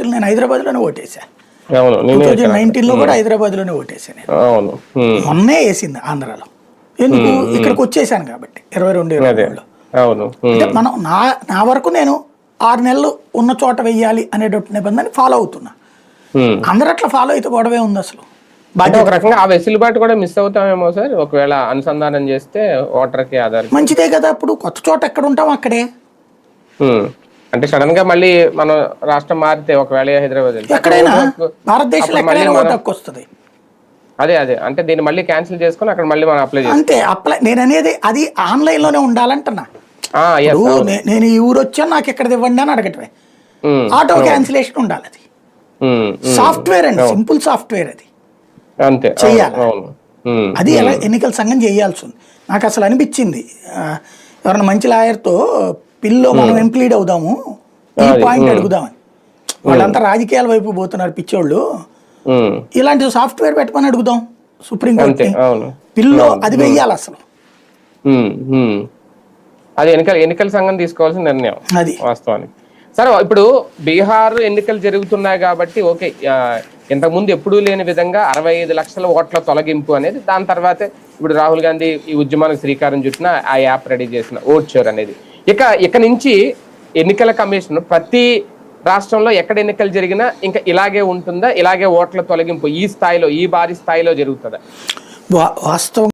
ఓట్లు నేను హైదరాబాద్లోనే ఓటేసా అవును టూ థౌజండ్ నైన్టీన్లో కూడా హైదరాబాద్లోనే ఓటేసా నేను. అవును. మొన్నే వేసింది ఆంధ్రాలో. ఎందుకు? ఇక్కడికి వచ్చేసాను కాబట్టి ఇరవై రెండు ఇరవై అవును. అంటే మనం నా నా వరకు నేను ఆరు నెలలు ఉన్న చోట వెయ్యాలి అనేటువంటి నిబంధన ఫాలో అవుతున్నా. అందరూ అట్లా ఫాలో అయితే గొడవే ఉంది అసలు. అంటే ఒక రకంగా ఆ వెసులుబాటు కూడా మిస్ అవుతామేమో సార్? ఒకవేళ అనుసంధానం చేస్తే ఓటర్కి ఆధార్ మంచిదే కదా ఇప్పుడు కొత్త చోట ఎక్కడ ఉంటాం? అక్కడే. అంటే సడన్గా మళ్ళీ మనం రాష్ట్రం మారితే ఒకవేళ హైదరాబాద్ ఎక్కడైనా భారతదేశంలో ఎక్కడైనా ఓటు హక్కు వస్తుంది. అదే అదే. అంటే దీన్ని మళ్ళీ క్యాన్సిల్ చేసుకొని అక్కడ మళ్ళీ మనం అప్లై అంతే అప్లై నేను అనేది అది ఆన్లైన్లోనే ఉండాలంటున్నా నేను ఈ ఊరు వచ్చాను నాకు ఎక్కడ ఇవ్వండి అని అడగటమే. ఆటో క్యాన్సిలేషన్ ఉండాలి అది. సాఫ్ట్వేర్ అండి సింపుల్ సాఫ్ట్వేర్ అది. అంతే చెయ్యాలి. అది ఎలా ఎన్నికల సంఘం చేయాల్సి ఉంది. నాకు అసలు అనిపించింది. ఎవరైనా మంచి లాయర్తో పిల్లో మనం ఎంప్లీడ్ అవుదాము ఈ పాయింట్. అడుగుదామని. వాళ్ళంతా రాజకీయాల వైపు పోతున్నారు పిచ్చోళ్ళు. ఇలాంటి సాఫ్ట్వేర్ పెట్టమని అడుగుదాం అంతే సుప్రీంకోర్టు అవును. పిల్లో అది వెయ్యాలి అసలు. అది ఎన్నికల ఎన్నికల సంఘం తీసుకోవాల్సిన నిర్ణయం అది. వాస్తవానికి. సరే ఇప్పుడు బీహార్ ఎన్నికలు జరుగుతున్నాయి కాబట్టి ఓకే ఇంతకుముందు ఎప్పుడూ లేని విధంగా అరవై ఐదు లక్షల ఓట్ల తొలగింపు అనేది దాని తర్వాతే ఇప్పుడు రాహుల్ గాంధీ ఈ ఉద్యమానికి శ్రీకారం చుట్టిన ఆ యాప్ రెడీ చేసిన ఓట్ షోర్ అనేది. ఇక ఇక నుంచి ఎన్నికల కమిషన్ ప్రతి రాష్ట్రంలో ఎక్కడ ఎన్నికలు జరిగినా ఇంకా ఇలాగే ఉంటుందా? ఇలాగే ఓట్ల తొలగింపు ఈ స్థాయిలో ఈ భారీ స్థాయిలో జరుగుతుందా? వా- వాస్తవం